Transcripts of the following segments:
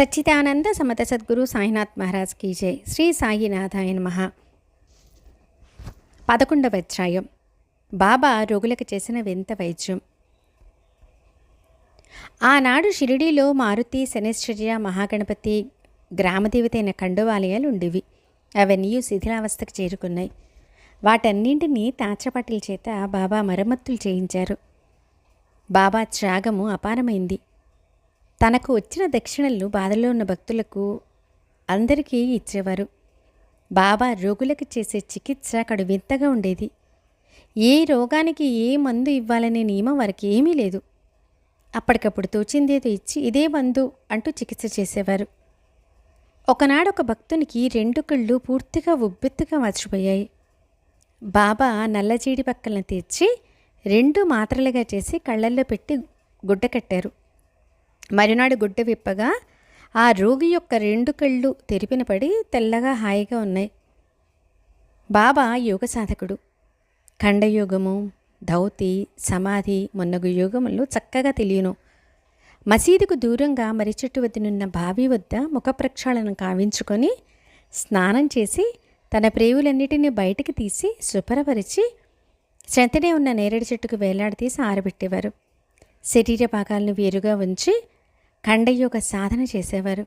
సచ్చిదానంద సమత సద్గురు సాయినాథ్ మహారాజ్ కీ జై. శ్రీ సాయినాథాయ మహా పదకొండవ అధ్యాయం. బాబా రోగులకు చేసిన వింత వైద్యం. ఆనాడు షిరిడీలో మారుతి శనిశ్చర్య మహాగణపతి గ్రామదేవత అయిన కండువాలయాలు ఉండేవి. అవన్నీ శిథిలావస్థకు చేరుకున్నాయి. వాటన్నింటినీ తాచపాటిల చేత బాబా మరమ్మతులు చేయించారు. బాబా త్యాగము అపారమైంది. తనకు వచ్చిన దక్షిణలు బాధలో ఉన్న భక్తులకు అందరికీ ఇచ్చేవారు. బాబా రోగులకు చేసే చికిత్స అక్కడ వింతగా ఉండేది. ఏ రోగానికి ఏ మందు ఇవ్వాలనే నియమం వారికి ఏమీ లేదు. అప్పటికప్పుడు తోచిందేదో ఇచ్చి ఇదే మందు అంటూ చికిత్స చేసేవారు. ఒకనాడు ఒక భక్తునికి రెండు కళ్ళు పూర్తిగా ఉబ్బెత్తుగా మర్చిపోయాయి బాబా నల్లజీడి పక్కలను తెచ్చి రెండు మాత్రలుగా చేసి కళ్ళల్లో పెట్టి గుడ్డ కట్టారు. మరునాడు గుడ్డ విప్పగా ఆ రోగి యొక్క రెండు కళ్ళు తెరిపిన పడి తెల్లగా హాయిగా ఉన్నాయి. బాబా యోగ సాధకుడు. ఖండయోగము ధౌతి సమాధి మొన్నగు యోగములు చక్కగా తెలియను. మసీదుకు దూరంగా మరి చెట్టు వద్దనున్న బావి వద్ద ముఖ ప్రక్షాళన కావించుకొని స్నానం చేసి తన ప్రేవులన్నిటినీ బయటికి తీసి శుభ్రపరిచి చెంతనే ఉన్న నేరేడు చెట్టుకు వేలాడదీసి ఆరబెట్టేవారు. శరీర భాగాలను వేరుగా ఉంచి ఖండయోగ సాధన చేసేవారు.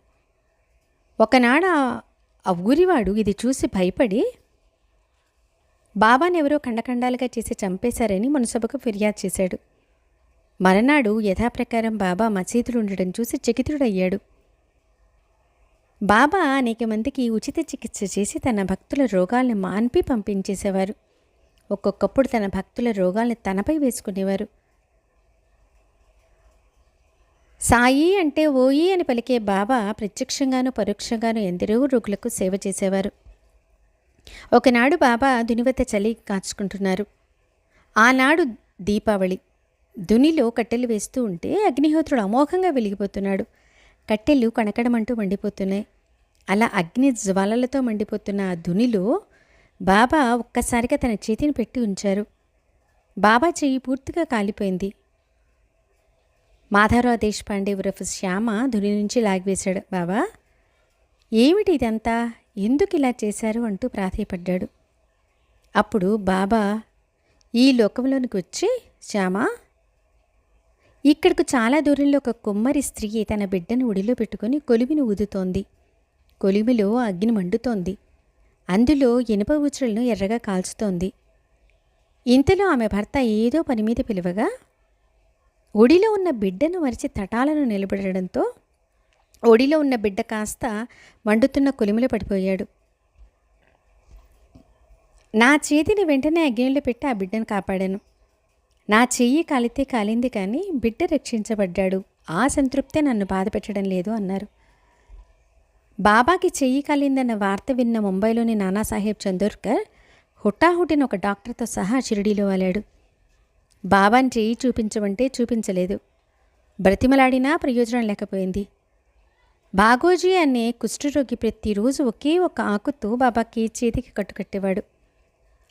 ఒకనాడు ఆ- ఆ ఊరివాడు ఇది చూసి భయపడి బాబాని ఎవరో ఖండఖండాలుగా చేసి చంపేశారని మునసభకు ఫిర్యాదు చేశాడు. మరనాడు యథాప్రకారం బాబా మసీదులు ఉండడం చూసి చకితుడయ్యాడు. బాబా అనేక మందికి ఉచిత చికిత్స చేసి తన భక్తుల రోగాల్ని మాన్పి పంపించేసేవారు. ఒక్కొక్కప్పుడు తన భక్తుల రోగాల్ని తనపై వేసుకునేవారు. సాయి అంటే ఓయి అని పలికే బాబా ప్రత్యక్షంగాను పరోక్షంగాను ఎందరో రోగులకు సేవ చేసేవారు. ఒకనాడు బాబా దునివత చలి కాచుకుంటున్నారు. ఆనాడు దీపావళి. దునిలో కట్టెలు వేస్తూ ఉంటే అగ్నిహోత్రుడు అమోఘంగా వెలిగిపోతున్నాడు. కట్టెలు కణకడమంటూ మండిపోతున్నాయి. అలా అగ్ని జ్వాలలతో మండిపోతున్న ఆ దునిలో బాబా ఒక్కసారిగా తన చేతిని పెట్టి ఉంచారు. బాబా చెయ్యి పూర్తిగా కాలిపోయింది. మాధవరావు దేశపాండే ఉరఫ్ శ్యామ ధుని నుంచి లాగివేశాడు. బాబా ఏమిటి ఇదంతా? ఎందుకు ఇలా చేశారు అంటూ ప్రాధేయపడ్డాడు. అప్పుడు బాబా ఈ లోకంలోనికి వచ్చి శ్యామ ఇక్కడకు చాలా దూరంలో ఒక కుమ్మరి స్త్రీ తన బిడ్డను ఒడిలో పెట్టుకొని కొలిమిని ఊదుతోంది. కొలిమిలో అగ్ని మండుతోంది. అందులో ఇనుప ఉచ్చులను ఎర్రగా కాల్చుతోంది. ఇంతలో ఆమె భర్త ఏదో పని మీద పిలువగా ఒడిలో ఉన్న బిడ్డను మరిచి తటాలను నిలబడడంతో ఒడిలో ఉన్న బిడ్డ కాస్త మండుతున్న కొలిమిలో పడిపోయాడు. నా చేతిని వెంటనే అగ్నిలో పెట్టి ఆ బిడ్డను కాపాడాను. నా చెయ్యి కాలితే కాలింది కానీ బిడ్డ రక్షించబడ్డాడు. ఆ సంతృప్తే నన్ను బాధ పెట్టడం లేదు అన్నారు. బాబాకి చెయ్యి కాలిందన్న వార్త విన్న ముంబైలోని నానాసాహెబ్ చందోర్కర్ హుటాహుటిన ఒక డాక్టర్తో సహా షిరిడీలో వాలాడు. బాబాని చేయి చూపించమంటే చూపించలేదు. బ్రతిమలాడినా ప్రయోజనం లేకపోయింది. బాగోజీ అనే కుష్ఠరోగి ప్రతిరోజు ఒకే ఒక ఆకుతో బాబాకి చేతికి కట్టుకట్టేవాడు.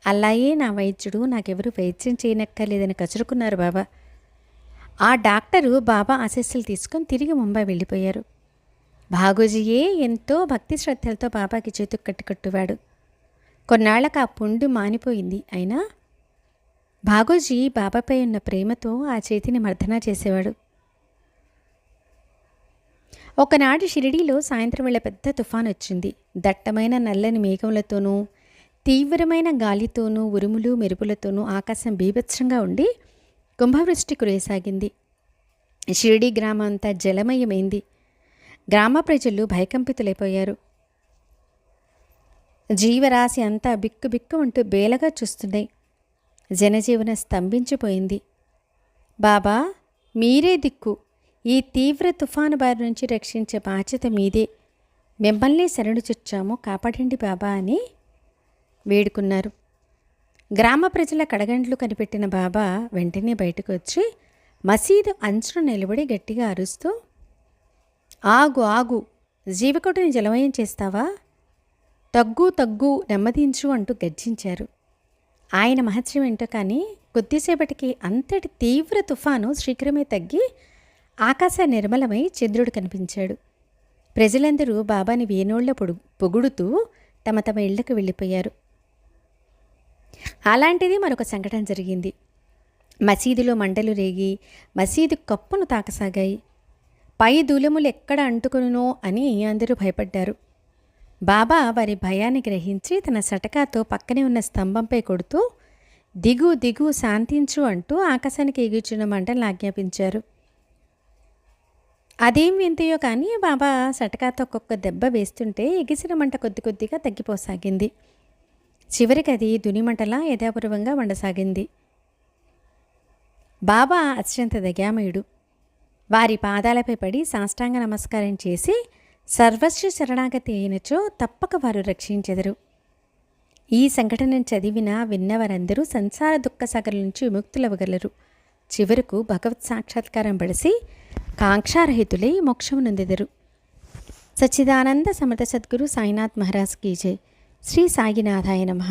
అలాగే నా వైద్యుడు నాకెవరు వైద్యం చేయనక్కర్లేదని కచురుకున్నారు బాబా. ఆ డాక్టరు బాబా ఆశస్సులు తీసుకొని తిరిగి ముంబై వెళ్ళిపోయారు. బాగోజీయే ఎంతో భక్తి శ్రద్ధలతో బాబాకి చేతికి కట్టుకట్టువాడు. కొన్నాళ్ళకు ఆ పుండు మానిపోయింది. అయినా భాగోజీ బాబాపై ఉన్న ప్రేమతో ఆ చేతిని మర్దనా చేసేవాడు. ఒకనాడు షిరిడీలో సాయంత్రం వేళ పెద్ద తుఫాన్ వచ్చింది దట్టమైన నల్లని మేఘములతోనూ తీవ్రమైన గాలితోనూ ఉరుములు మెరుపులతోనూ ఆకాశం బీభత్సంగా ఉండి కుంభవృష్టి కురేసాగింది. షిరిడీ గ్రామం అంతా జలమయమైంది. గ్రామ ప్రజలు భయకంపితులైపోయారు. జీవరాశి అంతా బిక్కు బిక్కు అంటూ బేలగా చూస్తున్నాయి. జనజీవన స్తంభించిపోయింది. బాబా మీరే దిక్కు. ఈ తీవ్ర తుఫాను బారి నుంచి రక్షించే బాధ్యత మీదే. మిమ్మల్ని శరణు చుచ్చాము కాపాడండి బాబా అని వేడుకున్నారు. గ్రామ ప్రజల కడగండ్లు కనిపెట్టిన బాబా వెంటనే బయటకు వచ్చి మసీదు అంచున నిలబడి గట్టిగా అరుస్తూ ఆగు ఆగు జీవకోటిని జలమయం చేస్తావా? తగ్గు తగ్గు నెమ్మదించు అంటూ గర్జించారు. ఆయన మహత్యం ఏంటో కానీ కొద్దిసేపటికి అంతటి తీవ్ర తుఫాను శీఘ్రమే తగ్గి ఆకాశ నిర్మలమై చంద్రుడు కనిపించాడు. ప్రజలందరూ బాబాని వేణోళ్ళ పొడు పొగుడుతూ తమ తమ ఇళ్ళకు వెళ్ళిపోయారు. అలాంటిది మరొక సంఘటన జరిగింది. మసీదులో మంటలు రేగి మసీదు కప్పును తాకసాగాయి. పై దూలములు ఎక్కడ అంటుకునునో అని అందరూ భయపడ్డారు. బాబా వారి భయాన్ని గ్రహించి తన సటకాతో పక్కనే ఉన్న స్తంభంపై కొడుతూ దిగు దిగు శాంతించు అంటూ ఆకాశానికి ఎగిచిన మంటలను ఆజ్ఞాపించారు. అదేం వింతయో కానీ బాబా సటకాతో ఒక్కొక్క దెబ్బ వేస్తుంటే ఎగిసిన మంట కొద్ది కొద్దిగా తగ్గిపోసాగింది. చివరికి అది దునిమంటలా యథాపూర్వంగా వండసాగింది. బాబా అత్యంత దగామయుడు వారి పాదాలపై పడి సాష్టాంగ నమస్కారం చేసి సర్వస్వ శరణాగతి అయినచో తప్పక వారు రక్షించెదరు. ఈ సంఘటనను చదివిన విన్నవారందరూ సంసార దుఃఖ సగల నుంచి విముక్తులవ్వగలరు. చివరకు భగవత్ సాక్షాత్కారం పడిసి కాంక్షారహితులై మోక్షమునందెదరు సచ్చిదానంద సమర్థ సద్గురు సాయినాథ్ మహారాజ్ కీజే శ్రీ సాయినాథాయ నమః.